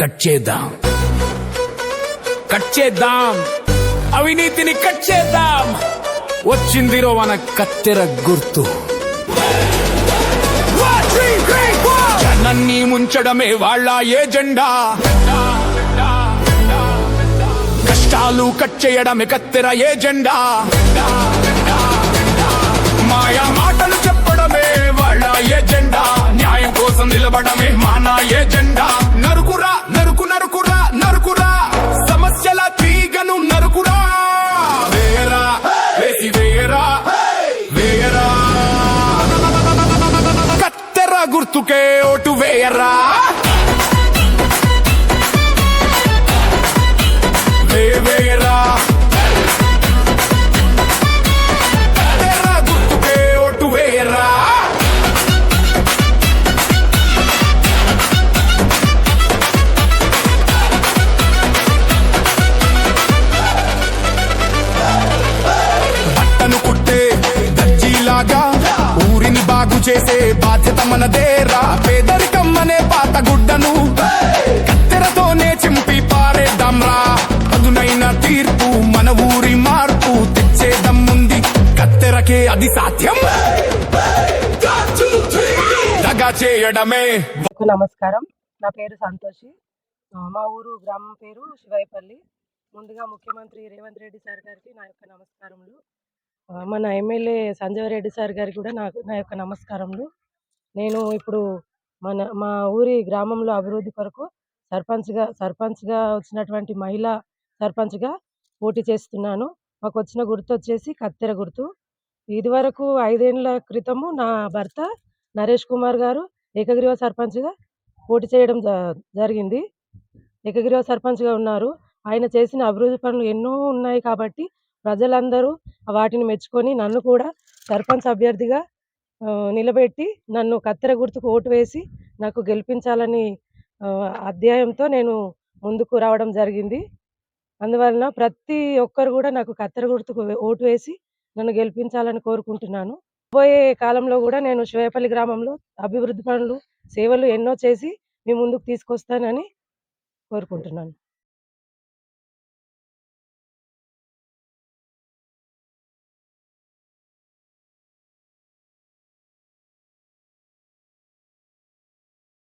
Cut చేద్దాం. Cut చేద్దాం. అవినీతిని కట్ చేద్దాం. వచ్చిందిరో మన కత్తెర గుర్తు. జనాన్ని ముంచడమే వాళ్ళ ఏజెండా. కష్టాలు కట్ చేయడమే కత్తెర ఏజెండా. మాయా గుర్తుకే ఓటు వేయరా? బాగు చేసే బాధ్యత మనదేరా పేదరికం అనే పాత గుడ్డను కత్తెరతోనే చింపి పారేద్దాంరా. పదునైన తీర్పు మన ఊరి మార్పు తెచ్చేదమ్ముంది కత్తెరకే అది సాధ్యం. చేయడమే. నమస్కారం. నా పేరు సంతోషి. మా ఊరు గ్రామం పేరు శివాయిపల్లి ముందుగా ముఖ్యమంత్రి రేవంత్ రెడ్డి సార్ గారికి నా యొక్క నమస్కారములు. మన ఎమ్మెల్యే సంజయ్ రెడ్డి సార్ గారికి కూడా నాకు నా యొక్క నమస్కారములు. నేను ఇప్పుడు మన మా ఊరి గ్రామంలో అభివృద్ధి కొరకు సర్పంచ్గా సర్పంచ్గా వచ్చినటువంటి మహిళా సర్పంచ్గా పోటీ చేస్తున్నాను. మాకు వచ్చిన గుర్తు వచ్చేసి కత్తెర గుర్తు. ఇదివరకు ఐదేళ్ళ క్రితము నా భర్త నరేష్ కుమార్ గారు ఏకగ్రీవ సర్పంచ్గా పోటీ చేయడం జ- జరిగింది. ఏకగ్రీవ సర్పంచ్గా ఉన్నారు. ఆయన చేసిన అభివృద్ధి పనులు ఎన్నో ఉన్నాయి కాబట్టి ప్రజలందరూ వాటిని మెచ్చుకొని నన్ను కూడా సర్పంచ్ అభ్యర్థిగా నిలబెట్టి నన్ను కత్తెర గుర్తుకు ఓటు వేసి నాకు గెలిపించాలని అధ్యాయంతో నేను ముందుకు రావడం జరిగింది. అందువలన ప్రతి ఒక్కరు కూడా నాకు కత్తెర గుర్తుకు ఓటు వేసి నన్ను గెలిపించాలని కోరుకుంటున్నాను. పోయే కాలంలో కూడా నేను శివేపల్లి గ్రామంలో అభివృద్ధి పనులు సేవలు ఎన్నో చేసి మీ ముందుకు తీసుకొస్తానని కోరుకుంటున్నాను.